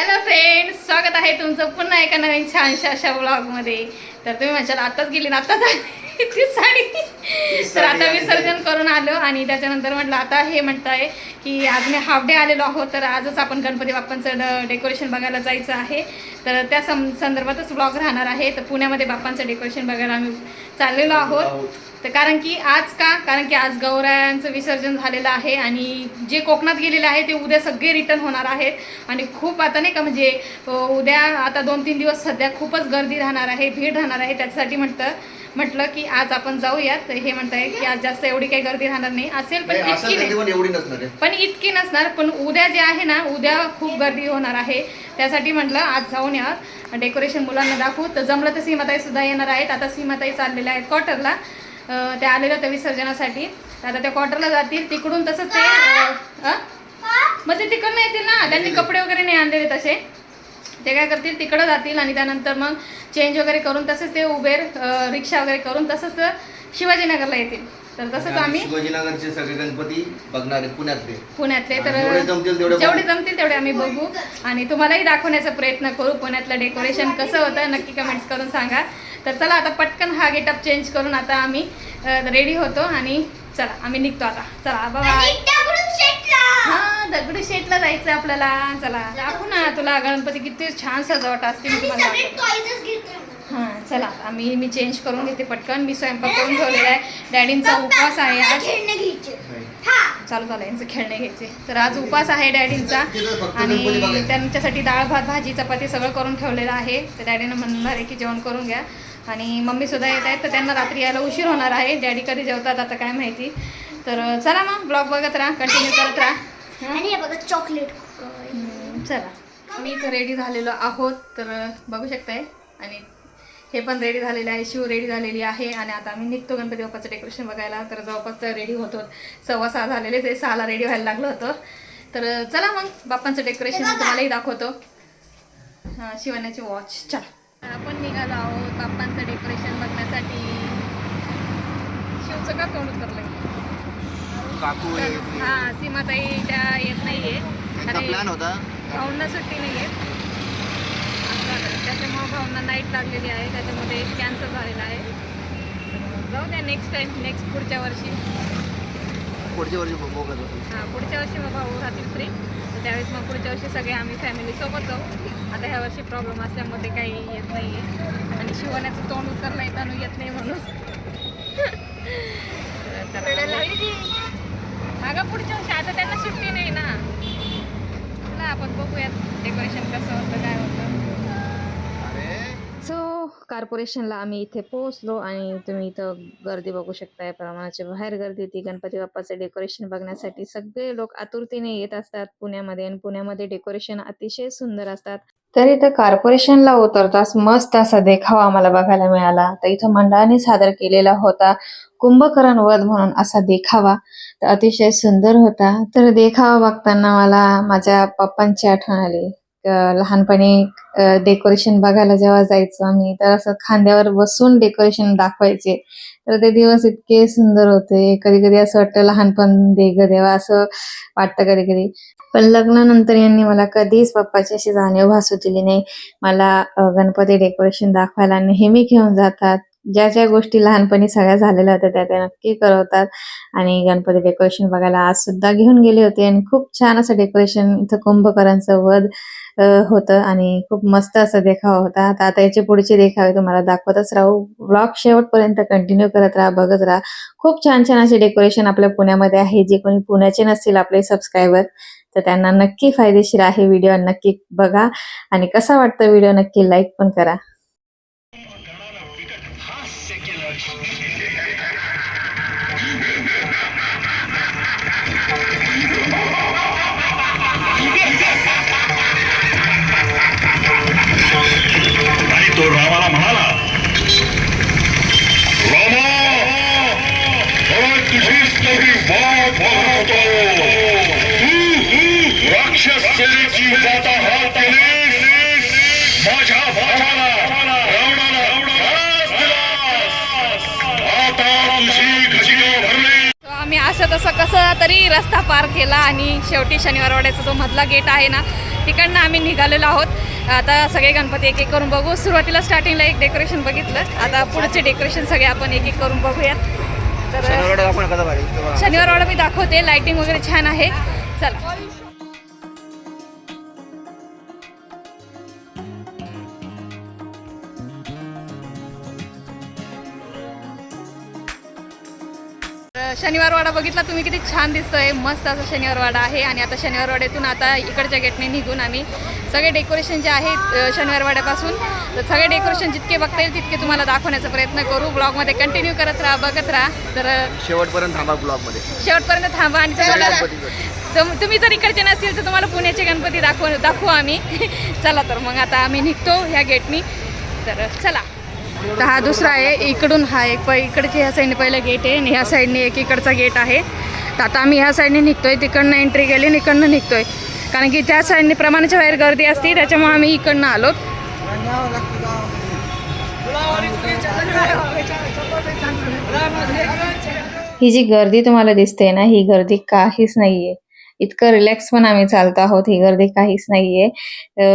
Hello friends स्वागत आहे तुमचं पुन्हा एका नवीन छानशा अशा ब्लॉगमध्ये तर तुम्ही म्हणशाल आताच गेली ना आताच आली. ती साडी. तर आता विसर्जन करून आलो आणि त्याच्यानंतर म्हटलं आता हे म्हणताय की आज मी हाफ डे आलेलो आहोत. तर आजच आपण गणपती बाप्पांचं डेकोरेशन बघायला जायचं आहे. तर त्या सं संदर्भातच ब्लॉग राहणार आहे. तर पुण्यामध्ये बाप्पांचं डेकोरेशन बघायला आम्ही चाललेलो आहोत. तर कारण की आज का? कारण की आज गौरायांचं विसर्जन झालेलं आहे आणि जे कोकणात गेलेले आहे ते उद्या सगळे रिटर्न होणार आहेत. आणि खूप आता नाही का म्हणजे उद्या आता दोन तीन दिवस सध्या खूपच गर्दी राहणार आहे भीड राहणार आहे. त्याच्यासाठी म्हटलं म्हटलं की आज आपण जाऊयात. हे म्हणताय की आज जास्त एवढी काही गर्दी राहणार नाही. असेल पण नाही, इतकी नाही. कधी पण एवढी नसणार आहे. पण इतकी नसणार पण उद्या जे आहे ना उद्या खूप गर्दी होणार आहे. त्यासाठी म्हटलं आज जाऊन या. डेकोरेशन मुलांना दाखवू. तर जमलं तर सीमाताई सुद्धा येणार आहेत. आता सीमाताई चाललेल्या आहेत क्वार्टरला अं, त्या आलेल्या विसर्जनासाठी. तर आता त्या क्वार्टरला जातील. तिकडून तसंच ते अं, अं? मग ते तिकडनं येतील ना? त्यांनी कपडे वगैरे नाही आणलेले तसे. ते काय करतील? तिकडं जातील आणि त्यानंतर मग चेंज वगैरे करून तसंच ते उबेर रिक्षा वगैरे करून तसंच शिवाजीनगरला येतील. तर तसंच आम्ही शिवाजीनगरचे सगळे गणपती बघणारे पुण्यातले. पुण्यातले. तर जेवढे जमतील तेवढे बघू. जेवढे जमतील तेवढे आम्ही बघू. आणि तुम्हालाही दाखवण्याचा प्रयत्न करू. पुण्यातलं डेकोरेशन कसं होतं नक्की कमेंट्स करून सांगा. तर चला आता पटकन हा गेटअप चेंज करून आता आम्ही रेडी होतो आणि चला आम्ही निघतो आता. चला शेटला. जायचं आपल्याला. चला दाखवू ना तुला गणपती किती छान सजावट असते मी तुम्हाला दाखवते. हा चला आम्ही मी चेंज करून घेते पटकन. मी स्वयंपाक करून ठेवलेला आहे. डॅडींचा उपवास आहे आज. चालू झालं यांचे खेळणे घ्यायचे. तर आज उपास आहे डॅडींचा आणि. त्यांच्यासाठी डाळ भात भाजी चपाती सगळं करून ठेवलेलं आहे. तर डॅडीनं म्हणणार आहे की जेवण करून घ्या. आणि मम्मी सुद्धा येत आहेत तर त्यांना रात्री यायला उशीर होणार आहे. डॅडी कधी जेवतात आता काय माहिती. तर चला मग ब्लॉग बघत राहा कंटिन्यू करत राहा? आणि हे बघा चॉकलेट चला. मी इथं रेडी झालेलो आहोत तर बघू शकताय. आणि हे पण रेडी झालेले आहे शिव रेडी झालेली आहे. आणि आता आम्ही निघतो गणपती बाप्पाचं डेकोरेशन बघायला. तर जवळपास तर रेडी होतो. सव्वा सहा झालेलेच आहे सहाला रेडी व्हायला लागलं होतं. तर चला मग बाप्पांचं डेकोरेशन तुम्हालाही दाखवतो. हां शिवण्याची वॉच चला. आपण निघालो आहोत बाप्पांचं डेकोरेशन बघण्यासाठी. शिवचं का तोंड उतरलंय? काकू आहे. हा. सीमाताई त्या येत नाहीये. त्यांचा प्लॅन होता? भाऊंना सुट्टी नाही आहे त्याच्यामुळं भाऊंना नाईट लागलेली आहे. त्याच्यामध्ये कॅन्सल झालेला आहे. जाऊ द्या नेक्स्ट टाइम नेक्स्ट पुढच्या वर्षी. पुढच्या वर्षी बघ- बघत होतो हां पुढच्या वर्षी मग भाऊ राहतील फ्री तर त्यावेळेस मग पुढच्या वर्षी सगळे आम्ही फॅमिलीसोबत जाऊ. आता ह्या वर्षी प्रॉब्लेम असल्यामुळे काही येत नाही आहे आणि शिवण्याचं तोंड उतरलं येताना येत नाही म्हणून. तर. अगं पुढच्या वर्षी आता त्यांना सुट्टी नाही ना. चला आपण बघूयात डेकोरेशन कसं होतं काय होतं. कॉर्पोरेशनला आम्ही इथे पोहोचलो आणि तुम्ही इथं गर्दी बघू शकताय प्रमाणाच्या बाहेर गर्दी होती. गणपती बाप्पाचं डेकोरेशन बघण्यासाठी सगळे लोक आतुरतेने येत असतात पुण्यामध्ये आणि पुण्यामध्ये डेकोरेशन अतिशय सुंदर असतात. तर इथं कॉर्पोरेशनला उतरताच मस्त असा देखावा आम्हाला बघायला मिळाला. तर इथं मंडळाने सादर केलेला होता कुंभकर्ण वध म्हणून असा देखावा. तर अतिशय सुंदर होता. तर देखावा बघताना मला माझ्या पप्पांची आठवण आली. लहानपणी डेकोरेशन बघायला जेव्हा जायचो आम्ही तर असं खांद्यावर बसून डेकोरेशन दाखवायचे. तर ते दिवस इतके सुंदर होते. कधी कधी असं वाटतं लहानपण दे ग देवा असं वाटतं कधी कधी. पण लग्नानंतर यांनी मला कधीच पप्पाची अशी जाणीव भासू दिली नाही. मला गणपती डेकोरेशन दाखवायला नेहमी घेऊन जातात. ज्या ज्या गोष्टी लहानपणी सगळ्या झालेल्या होत्या त्या त्या नक्की करवतात आणि गणपती डेकोरेशन बघायला आज सुद्धा घेऊन गेले होते. आणि खूप छान असं डेकोरेशन इथं कुंभकरांचं वध होतं. आणि खूप मस्त असं देखावा होता. आता आता याचे पुढचे देखावे तुम्हाला दाखवतच राहू. ब्लॉग शेवटपर्यंत कंटिन्यू करत राहा बघत राहा. खूप छान छान असे डेकोरेशन आपल्या पुण्यामध्ये आहे. जे कोणी पुण्याचे नसतील आपले सबस्क्रायबर तर त्यांना नक्की फायदेशीर आहे. व्हिडिओ नक्की बघा. आणि कसा वाटतं व्हिडिओ नक्की लाईक पण करा. जाता हात केलीस माझ्या भावाला रावणाला त्रास दिलास. आता तुझी खजिना भरली। तो आम्ही असं तसं कसं तरी रस्ता पार केला आणि शेवटी शनिवारवाड्याचा जो मधला गेट आहे ना तिकडनं आम्ही निघालेलो आहोत. आता सगळे गणपती एक एक करून बघू. सुरुवातीला स्टार्टिंगला एक डेकोरेशन बघितलं. आता पुढचे डेकोरेशन सगळे आपण एक एक करून बघूयात. तर शनिवारवाडा मी दाखवते. लाइटिंग वगैरे छान आहे. चला. शनिवारवाडा बघितला तुम्ही किती छान दिसतोय. मस्त असा शनिवारवाडा आहे आणि आता शनिवारवाड्यातून आता इकडच्या गेटने निघून आम्ही सगळे डेकोरेशन जे आहेत अ, शनिवारवाड्यापासून तर सगळे डेकोरेशन जितके बघता येईल तितके तुम्हाला दाखवण्याचा प्रयत्न करू. ब्लॉगमध्ये कंटिन्यू करत राहा बघत राहा. तर शेवटपर्यंत थांबा ब्लॉगमध्ये. शेवटपर्यंत थांबा आणि तुम्हाला तुम्ही जर इकडचे नसतील तर तुम्हाला पुण्याचे गणपती दाखव दाखवू आम्ही. चला तर मग आता आम्ही निघतो ह्या गेटनी तर चला. तर हा दुसरा आहे इकडून हा एक प इकडचे ह्या साईडने पहिला गेट आहे आणि ह्या साईडने एक इकडचा गेट आहे. तर आता आम्ही ह्या साईडने निघतोय तिकडनं एंट्री केली आणि इकडनं निघतोय. कारण की त्या साईडने प्रमाणाच्या बाहेर गर्दी असते त्याच्यामुळे आम्ही इकडनं आलो. ही जी गर्दी तुम्हाला दिसते ना ही गर्दी काहीच नाहीये. इतकं रिलॅक्स पण आम्ही चालतो आहोत. ही गर्दी काहीच नाहीये.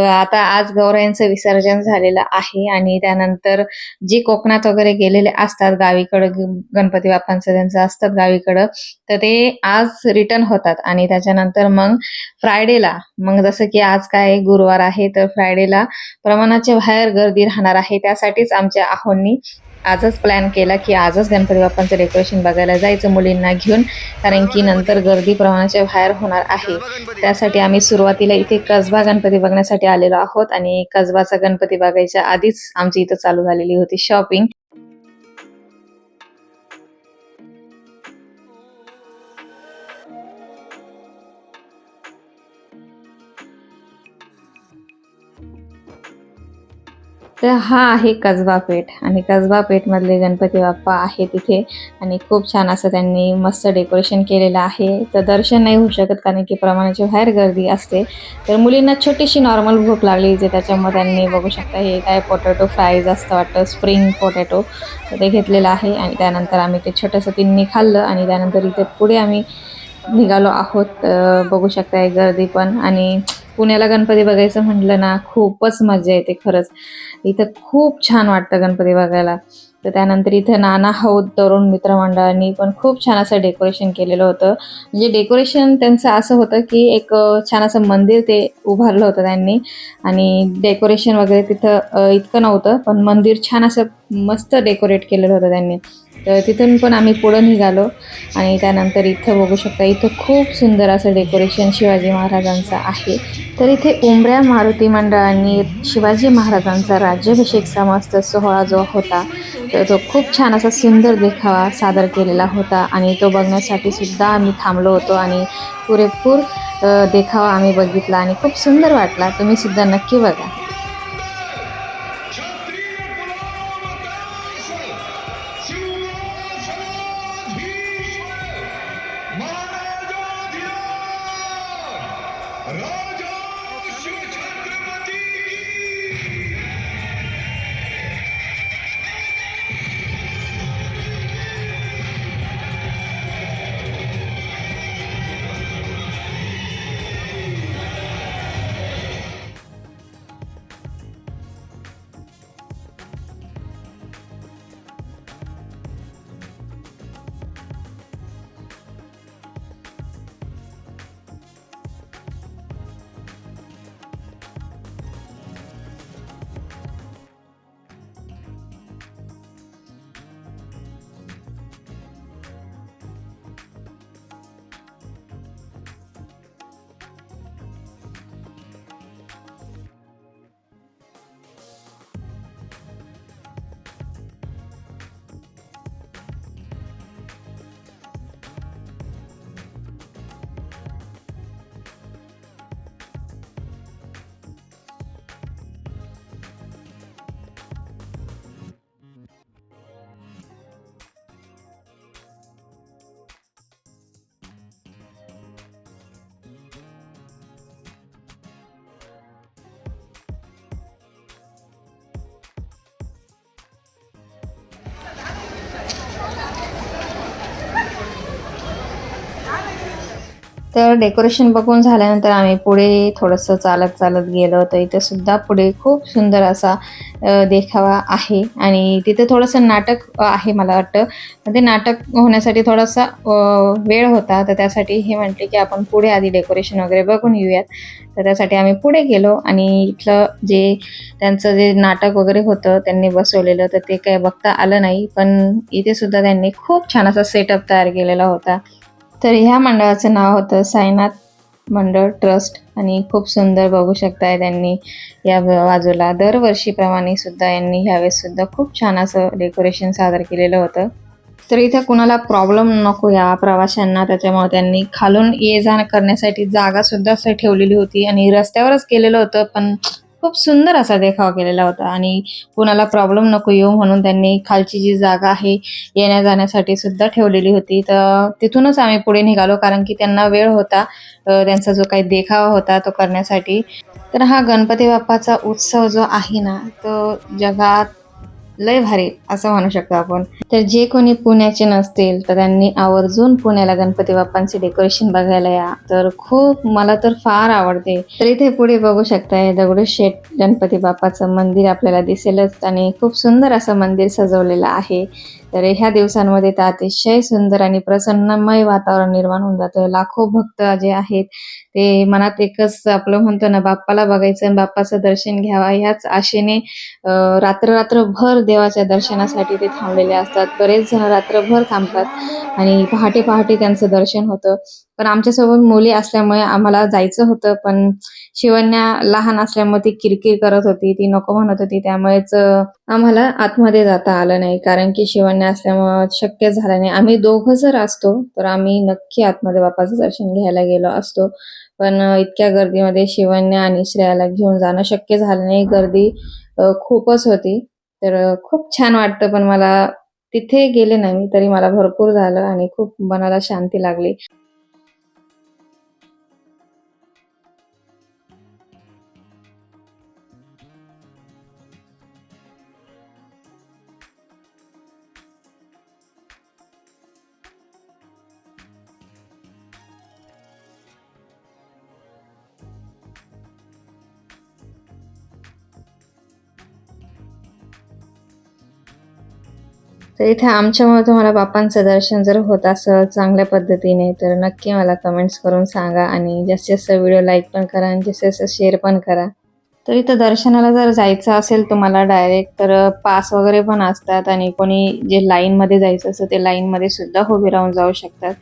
आता आज गौरायांचं विसर्जन झालेलं आहे आणि त्यानंतर जे कोकणात वगैरे गेलेले असतात गावीकडं ग- गणपती बाप्पांचं त्यांचं असतात गावीकडं तर ते आज रिटर्न होतात आणि त्याच्यानंतर मग फ्रायडेला मग जसं की आज काय गुरुवार आहे तर फ्रायडेला प्रमाणाच्या बाहेर गर्दी राहणार आहे. त्यासाठीच आमच्या आहोंनी आजच प्लॅन केला की आजच गणपती बाप्पांचं डेकोरेशन बघायला जायचं मुलींना घेऊन कारण की नंतर गर्दी प्रमाणाच्या बाहेर होणार आहे. त्यासाठी आम्ही सुरुवातीला इथे कसबा गणपती बघण्यासाठी आलेलो आहोत आणि कसबाचा गणपती बघायच्या आधीच आमची इथं चालू झालेली होती शॉपिंग तर हा आहे कसबा पेठ. आणि कसबा पेठमधले गणपती बाप्पा आहे तिथे आणि खूप छान असं त्यांनी मस्त डेकोरेशन केलेलं आहे. तर दर्शन नाही होऊ शकत कारण की प्रमाणाच्या बाहेर गर्दी असते. तर मुलींना छोटीशी नॉर्मल भूक लागली जे त्याच्यामुळे त्यांनी बघू शकता हे काय पोटॅटो फ्राईज असतं वाटतं स्प्रिंग पोटॅटो ते घेतलेलं आहे. आणि त्यानंतर आम्ही ते छोटंसं तिन्ही खाल्लं आणि त्यानंतर इथे पुढे आम्ही निघालो आहोत. बघू शकता गर्दी पण. आणि पुण्याला गणपती बघायचं म्हटलं ना खूपच मजा येते खरंच. इथं खूप छान वाटतं गणपती बघायला. तर त्यानंतर इथं नाना हौद तरुण मित्रमंडळांनी पण खूप छान असं डेकोरेशन केलेलं होतं. म्हणजे डेकोरेशन त्यांचं असं होतं की एक छान असं मंदिर ते उभारलं होतं त्यांनी. आणि डेकोरेशन वगैरे तिथं इतकं नव्हतं पण मंदिर छान असं मस्त डेकोरेट केलेलं होतं त्यांनी. तर तिथून पण आम्ही पुढं निघालो आणि त्यानंतर इथं बघू शकता इथं खूप सुंदर असं डेकोरेशन शिवाजी महाराजांचं आहे. तर इथे उंबऱ्या मारुती मंडळांनी शिवाजी महाराजांचा राज्याभिषेकचा मस्त सोहळा जो होता तर तो खूप छान असा सुंदर देखावा सादर केलेला होता आणि तो बघण्यासाठी सुद्धा आम्ही थांबलो होतो आणि पुरेपूर देखावा आम्ही बघितला आणि खूप सुंदर वाटला. तुम्ही सुद्धा नक्की बघा. तर डेकोरेशन बघून झाल्यानंतर आम्ही पुढे थोडंसं चालत चालत गेलो. तर इथे सुद्धा पुढे खूप सुंदर असा देखावा आहे. आणि तिथे थोडंसं नाटक आहे मला वाटतं. ते नाटक होण्यासाठी थोडासा वेळ होता. तर त्यासाठी हे म्हटले की आपण पुढे आधी डेकोरेशन वगैरे बघून येऊयात. तर त्यासाठी आम्ही पुढे गेलो आणि इथलं जे त्यांचं जे नाटक वगैरे होतं त्यांनी बसवलेलं तर ते काय बघता आलं नाही. पण इथे सुद्धा त्यांनी खूप छान असा सेटअप तयार केलेला होता. तर ह्या मंडळाचं नाव होतं साईनाथ मंडळ ट्रस्ट आणि खूप सुंदर बघू शकताय त्यांनी या बाजूला. दरवर्षीप्रमाणे सुद्धा यांनी ह्यावेळेस सुद्धा खूप छान असं डेकोरेशन सादर केलेलं होतं. तर इथे कुणाला प्रॉब्लेम नको या प्रवाशांना त्याच्यामुळे त्यांनी खालून ये जा करण्यासाठी जागा सुद्धा असं ठेवलेली होती आणि रस्त्यावरच केलेलं होतं पण खूप सुंदर असा देखावा केलेला होता. आणि कोणाला प्रॉब्लेम नको येऊ म्हणून त्यांनी खालची जी जागा आहे येण्या जाण्यासाठी सुद्धा ठेवलेली होती. तर तिथूनच आम्ही पुढे निघालो कारण की त्यांना वेळ होता. त्यांचा जो काही देखावा होता तो करण्यासाठी. तर हा गणपती बाप्पाचा उत्सव जो आहे ना तो जगात लय भारी असं म्हणू शकतो आपण. तर जे कोणी पुण्याचे नसतील तर त्यांनी आवर्जून पुण्याला गणपती बाप्पांचे डेकोरेशन बघायला या. तर खूप मला तर फार आवडते. तर इथे पुढे बघू शकताय दगडूशेठ गणपती बाप्पाचं मंदिर आपल्याला दिसेलच. आणि खूप सुंदर असं मंदिर सजवलेलं आहे. तर ह्या दिवसांमध्ये तर अतिशय सुंदर आणि प्रसन्नमय वातावरण निर्माण होऊन जातं. लाखो भक्त जे आहेत ते मनात एकच आपलं म्हणतो ना बाप्पाला बघायचं आणि बाप्पाचं दर्शन घ्यावा ह्याच आशेने रात्र रात्रभर देवाच्या दर्शनासाठी ते थांबलेले असतात. बरेच जण रात्रभर थांबतात आणि पहाटे पहाटे त्यांचं दर्शन होतं. पण आमच्यासोबत मुली असल्यामुळे आम्हाला जायचं होतं पण शिवन्या लहान असल्यामुळे ती किरकिर करत होती ती नको म्हणत होती. त्यामुळेच आम्हाला आतमध्ये जाता आलं नाही. कारण की शिवन्या असल्यामुळे शक्य झालं नाही. आम्ही दोघं जर असतो तर आम्ही नक्की आतमध्ये बापाचं दर्शन घ्यायला गेलो असतो. पण इतक्या गर्दीमध्ये शिवन्या आणि श्रेयाला घेऊन जाणं शक्य झालं नाही. गर्दी खूपच होती. तर खूप छान वाटतं पण मला तिथे गेले नाही तरी मला भरपूर झालं आणि खूप मनाला शांती लागली. तर इथे आमच्यामुळे तुम्हाला बाप्पांचं दर्शन जर होत असं चांगल्या पद्धतीने तर नक्की मला कमेंट्स करून सांगा आणि जास्तीत जास्त व्हिडिओ लाईक पण करा आणि जास्तीत जास्त शेअर पण करा. तर इथं दर्शनाला जर जायचं असेल तुम्हाला डायरेक्ट तर पास वगैरे पण असतात आणि कोणी जे लाईनमध्ये जायचं असतं ते लाईनमध्ये सुद्धा उभे राहून जाऊ शकतात.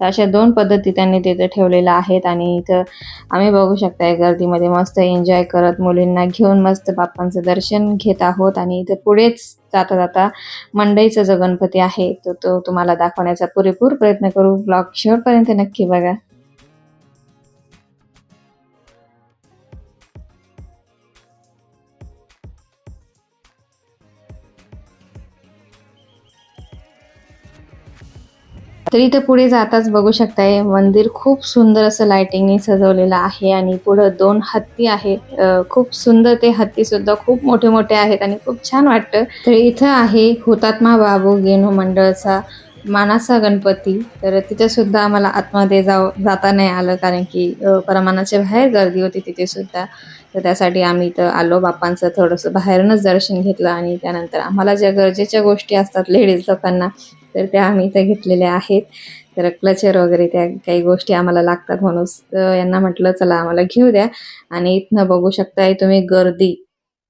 अशा दोन पद्धती त्यांनी तिथे ठेवलेल्या आहेत आणि इथं आम्ही बघू शकताय गर्दीमध्ये मस्त एन्जॉय करत मुलींना घेऊन मस्त बाप्पांचं दर्शन घेत आहोत आणि इथं पुढेच जाता जाता मंडईचा जो गणपती आहे तो तो तुम्हाला दाखवण्याचा पुरेपूर प्रयत्न करू. ब्लॉग शेवटपर्यंत नक्की बघा. तर इथं पुढे जाताच बघू शकताय मंदिर खूप सुंदर असं लाइटिंगने सजवलेलं आहे आणि पुढं दोन हत्ती आहे. खूप सुंदर ते हत्ती सुद्धा खूप मोठे मोठे आहेत आणि खूप छान वाटतं. तर इथं आहे हुतात्मा बाबू गेनू मंडळचा मानाचा गणपती. तर तिथे सुद्धा आम्हाला आतमध्ये जाऊ जाता नाही आलं कारण की परमानाच्या बाहेर गर्दी होती तिथे सुद्धा. तर त्यासाठी आम्ही इथं आलो बाप्पांचं थोडंसं बाहेरूनच दर्शन घेतलं आणि त्यानंतर आम्हाला ज्या गरजेच्या गोष्टी असतात लेडीज लोकांना तर त्या आम्ही त्या घेतलेल्या आहेत. तर क्लचर वगैरे त्या काही गोष्टी आम्हाला लागतात म्हणून यांना म्हटलं चला आम्हाला घेऊ द्या. आणि इथनं बघू शकताय तुम्ही गर्दी.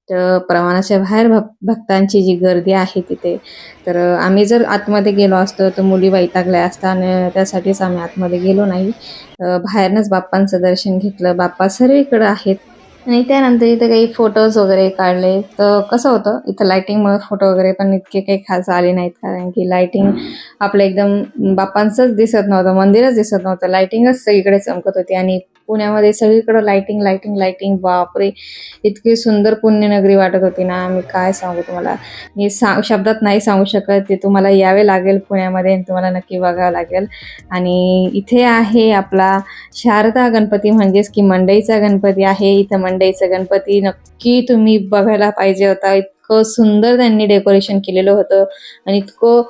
तर प्रमाणाच्या बाहेर भक भक्तांची जी गर्दी आहे तिथे. तर आम्ही जर आतमध्ये गेलो असतो तर मुली वैतागल्या असता आणि त्यासाठीच आम्ही आतमध्ये गेलो नाही. बाहेरनंच बाप्पांचं दर्शन घेतलं. बाप्पा सर्वीकडं आहेत. आणि त्यानंतर इथं काही फोटोज वगैरे काढले. तर कसं होतं इथं लायटिंगमुळे फोटो वगैरे पण इतके काही खास आले नाहीत. कारण की लाइटिंग आपलं एकदम बाप्पांचंच दिसत नव्हतं मंदिरच दिसत नव्हतं. लाइटिंगच सगळीकडे चमकत होती आणि पुण्यामध्ये सगळीकडं लाइटिंग लाइटिंग लाइटिंग बापरे. इतकी सुंदर पुण्यनगरी वाटत होती ना. मी काय सांगू तुम्हाला? मी सा शब्दात नाही सांगू शकत. ते तुम्हाला यावे लागेल पुण्यामध्ये तुम्हाला नक्की बघावं लागेल. आणि इथे आहे आपला शारदा गणपती म्हणजेच की मंडईचा गणपती आहे. इथं मंडईचा गणपती नक्की तुम्ही बघायला पाहिजे होता. इतकं सुंदर त्यांनी डेकोरेशन केलेलं होतं आणि इतकं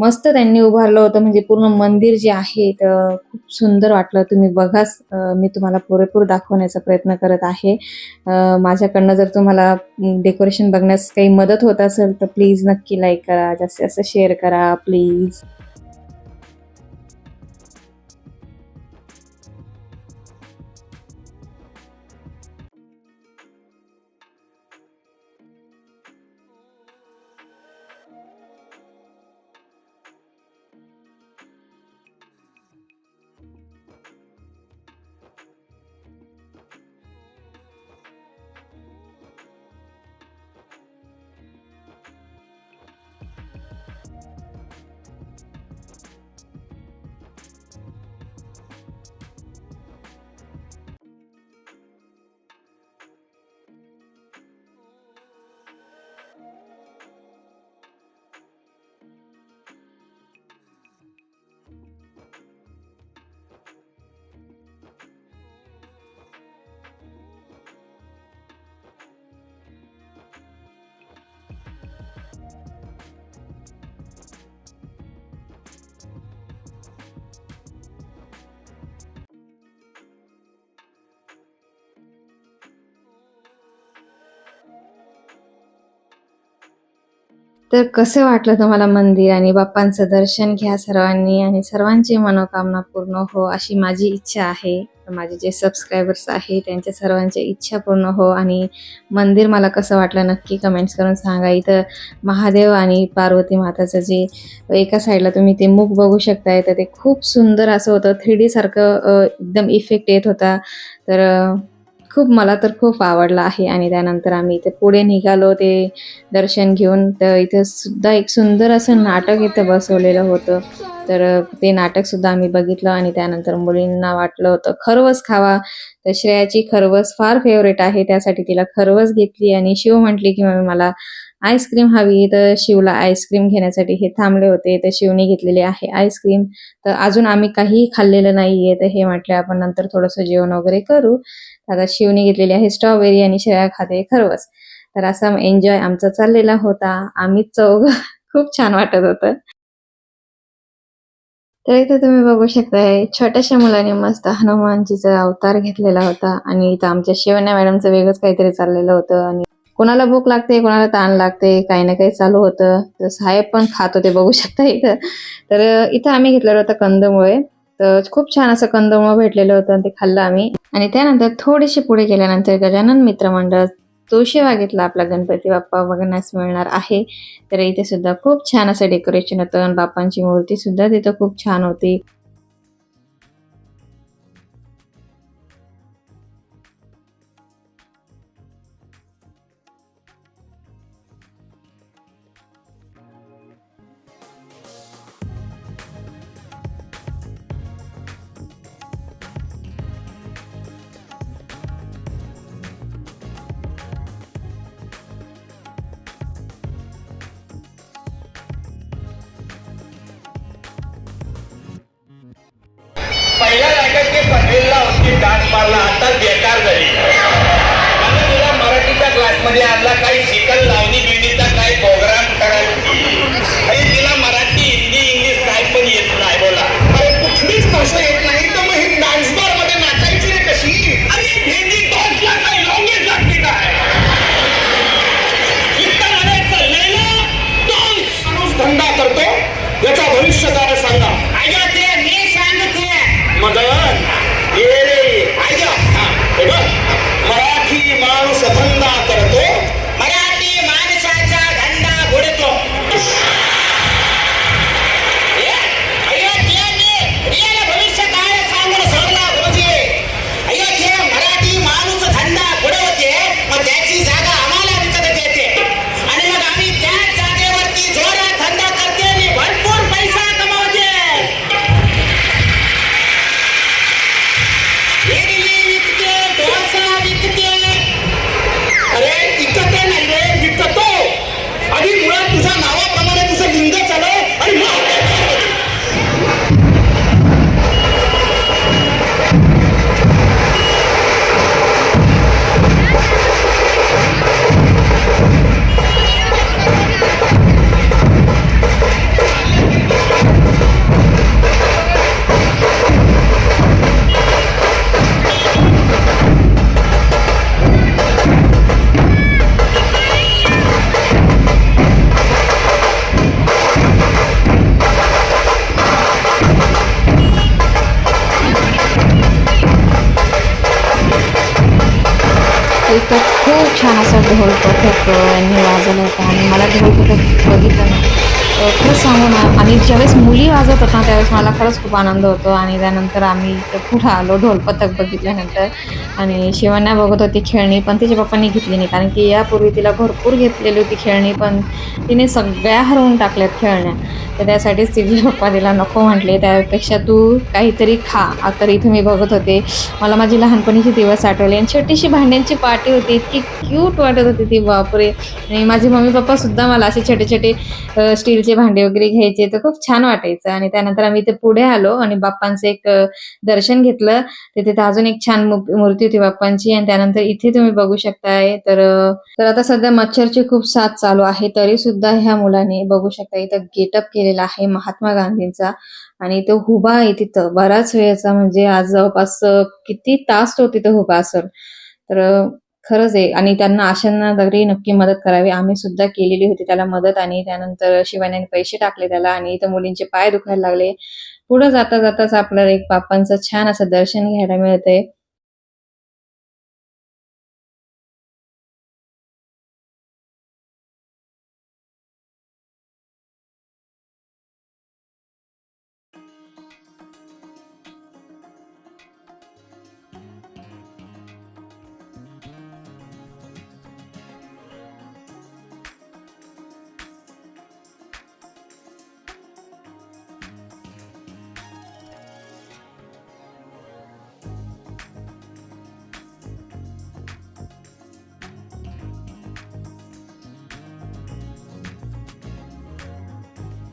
मस्त त्यांनी उभारलं होतं. म्हणजे पूर्ण मंदिर जे आहे तर खूप सुंदर वाटलं. तुम्ही बघाच मी तुम्हाला पुरेपूर दाखवण्याचा प्रयत्न करत आहे. माझ्याकडनं जर तुम्हाला डेकोरेशन बघण्यास काही मदत होत असेल तर प्लीज नक्की लाईक करा. जास्तीत जास्त शेअर करा प्लीज. तर कसं वाटलं तुम्हाला मंदिर आणि बाप्पांचं दर्शन घ्या सर्वांनी आणि सर्वांची मनोकामना पूर्ण हो अशी माझी इच्छा आहे. माझे जे सबस्क्रायबर्स आहे त्यांच्या सर्वांची इच्छा पूर्ण हो आणि मंदिर मला कसं वाटलं नक्की कमेंट्स करून सांगा. इथं महादेव आणि पार्वती माताचं जे एका साईडला तुम्ही ते मुख बघू शकताय तर ते खूप सुंदर असं होतं. थ्री डी सारखं एकदम इफेक्ट येत होता. तर खूप मला तर खूप आवडला आहे. आणि त्यानंतर आम्ही इथे पुढे निघालो ते दर्शन घेऊन. तर इथे सुद्धा एक सुंदर असं नाटक इथं बसवलेलं होतं. तर ते नाटक सुद्धा आम्ही बघितलं आणि त्यानंतर मुलींना वाटलं होतं खरवस खावा. तर श्रेयाची खरवस फार फेवरेट आहे. त्यासाठी तिला खरवस घेतली आणि शिव म्हटली की मम्मी मला आईस्क्रीम हवी. तर शिवला आईस्क्रीम घेण्यासाठी हे थांबले होते. तर शिवने घेतलेले आहे आईस्क्रीम तर अजून आम्ही काहीही खाल्लेलं नाहीये. तर हे म्हटले आपण नंतर थोडंसं जेवण वगैरे करू. आता शिवने घेतलेली आहे स्ट्रॉबेरी आणि श्रेया खाते खरवस. तर असा एन्जॉय आमचा चाललेला होता. आम्ही चौघ. खूप छान वाटत होतं. तर इथे तुम्ही बघू शकताय छोट्याशा मुलाने मस्त हनुमानजीचा अवतार घेतलेला होता आणि इथं आमच्या शिवण्या मॅडमचं वेगळंच काहीतरी चाललेलं होतं आणि कोणाला भूक लागते कोणाला ताण लागते काही ना काही चालू होतं. तर साहेब पण खात होते बघू शकता इथं. तर इथं आम्ही घेतलेलं होतं कंदमुळे. तर खूप छान असं कंदमुळं भेटलेलं होतं आणि ते खाल्लं आम्ही. आणि त्यानंतर थोडीशी पुढे गेल्यानंतर गजानन मित्रमंडळ तुळशीबागेतला आपला गणपती बाप्पा बघण्यास मिळणार आहे. तर इथे सुद्धा खूप छान असं डेकोरेशन होतं आणि बाप्पांची मूर्ती सुद्धा तिथं खूप छान होती. बेकार झाली. मला तुला मराठीच्या क्लासमध्ये आणला काही आणि ज्यावेळेस मुली वाजवत होता त्यावेळेस मला खरंच खूप आनंद होतो. आणि त्यानंतर आम्ही इथं पुढं आलो ढोल पथक बघितल्यानंतर. आणि शिवांना बघत होती खेळणी पण तिच्या पप्पांनी घेतली नाही. कारण की यापूर्वी तिला भरपूर घेतलेली होती खेळणी पण तिने सगळ्या हरवून टाकल्यात खेळण्या. तर त्यासाठीच तिचे पप्पा तिला नको म्हटले. त्यापेक्षा तू काहीतरी खा. आता इथं मी बघत होते. मला माझी लहानपणीची दिवस आठवले. आणि छोटीशी भांड्यांची पाटी होती. इतकी क्यूट वाटत होती ती. बापरे. आणि माझे मम्मी पप्पासुद्धा मला असे छोटे छोटे स्टीलचे भांडे वगैरे घ्यायचे. तर खूप छान वाटायचं. आणि त्यानंतर आम्ही इथे पुढे आलो आणि बाप्पांचं एक दर्शन घेतलं. तिथे अजून एक छान मूर्ती होती बाप्पांची. आणि त्यानंतर इथे तुम्ही बघू शकताय. तर तर आता सध्या मच्छरची खूप साथ चालू आहे. तरी सुद्धा ह्या मुलाने बघू शकता इथं गेटअप केलेला आहे महात्मा गांधींचा. आणि तो उभा आहे तिथं. बराच वेळचा म्हणजे आज जवळपास किती तास तो तिथं उभा असेल. तर खरंच आहे. आणि त्यांना अशांना दगडी नक्की मदत करावी. आम्ही सुद्धा केलेली होती त्याला मदत आणि त्यानंतर शिवाने पैसे टाकले त्याला आणि इथं मुलींचे पाय दुखायला लागले. पुढे जाता जाताच आपल्याला एक बाप्पांचं छान असं दर्शन घ्यायला मिळतंय.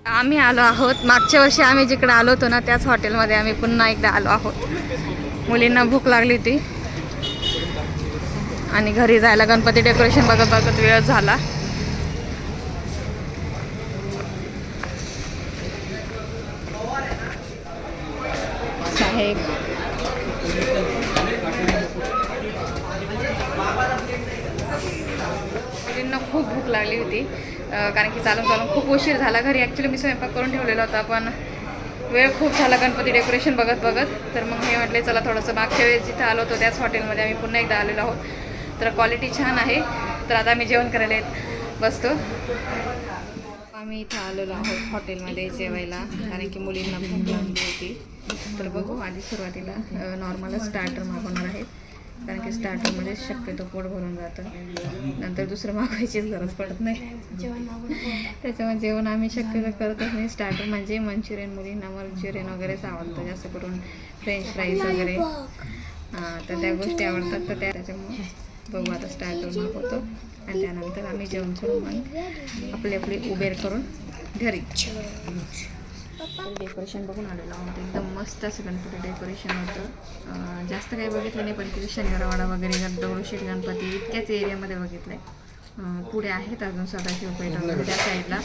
आम्ही आलो आहोत. मागच्या वर्षी आम्ही जिकडे आलो होतो ना त्याच हॉटेलमध्ये आम्ही पुन्हा एकदा आलो आहोत. मुलींना भूक लागली होती. आणि घरी जायला गणपती डेकोरेशन बघत बघत वेळ झाला साहेब मुलींना खूप भूक लागली होती अं, कारण की चालून चालून खूप उशीर झाला. घरी ॲक्च्युली मी स्वयंपाक करून ठेवलेला होता पण वेळ खूप झाला गणपती डेकोरेशन बघत बघत. तर मग हे म्हटले चला थोडंसं मागच्या वेळेस जिथं आलो होतो त्याच हॉटेलमध्ये आम्ही पुन्हा एकदा आलेलो आहोत. तर क्वालिटी छान आहे. तर आता आम्ही जेवण करायला येत बसतो. आम्ही इथं आलेलो आहोत हॉटेलमध्ये जेवायला कारण की मुलींना भूक लागली होती. तर बघू आधी सुरुवातीला नॉर्मल स्टार्टर मागवणार आहेत कारण की स्टार्टरमध्ये शक्यतो पोट भरून जातं. नंतर दुसरं मागवायचीच गरज पडत नाही. त्याच्यामुळे जेवण आम्ही शक्यतो करतच नाही. स्टार्टर म्हणजे मंचुरियन मुलींना मंचुरियन वगैरेच आवडतं जास्त करून फ्रेंच फ्राईज वगैरे. हां तर त्या गोष्टी आवडतात तर त्या त्याच्यामुळे बघू आता स्टार्टर मागवतो आणि त्यानंतर आम्ही जेवण करून मग आपली आपली उबेर करून घरी. डेकोरेशन बघून आलेलो आहोत. एकदम मस्त असं गणपती डेकोरेशन होतं. जास्त काही बघितलं नाही पण तिथे शनिवारवाडा वगैरे दगडूशेठ गणपती इतक्याच एरियामध्ये बघितलं आहे पुढे आहेत अजून सदाशिव पेठ त्या साईडला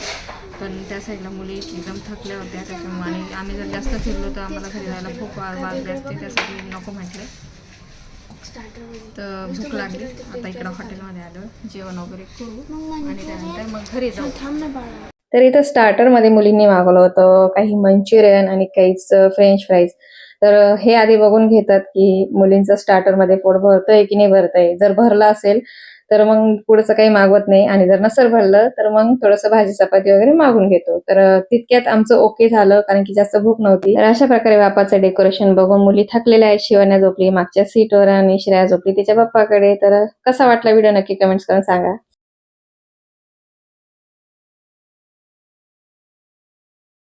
पण त्या साईडला मुली एकदम थकल्या होत्या त्याच्यामुळे आणि आम्ही जर जास्त फिरलो तर आम्हाला घरी जायला खूप वाजले असते त्यासाठी नको म्हटले. तर भूक लागली. आता इकडं हॉटेलमध्ये आलं जेवण वगैरे करू आणि त्यानंतर मग घरी जाऊ. थांब तर इथं स्टार्टरमध्ये मुलींनी मागवलं होतं काही मंचुरियन आणि काहीच फ्रेंच फ्राईज तर हे आधी बघून घेतात की मुलींचं स्टार्टरमध्ये पोट भरतंय की नाही भरतंय. जर भरलं असेल तर मग पुढचं काही मागवत नाही. आणि जर नसेल भरलं तर मग थोडंसं भाजी चपाती वगैरे मागून घेतो. तर तितक्यात आमचं ओके झालं कारण की जास्त भूक नव्हती. तर अशा प्रकारे बापाचं डेकोरेशन बघून मुली थकलेल्या आहेत. शिवण्या झोपली मागच्या सीटवर आणि श्रेया झोपली तिच्या बाप्पाकडे तर कसा वाटला व्हिडिओ नक्की कमेंट्स करून सांगा.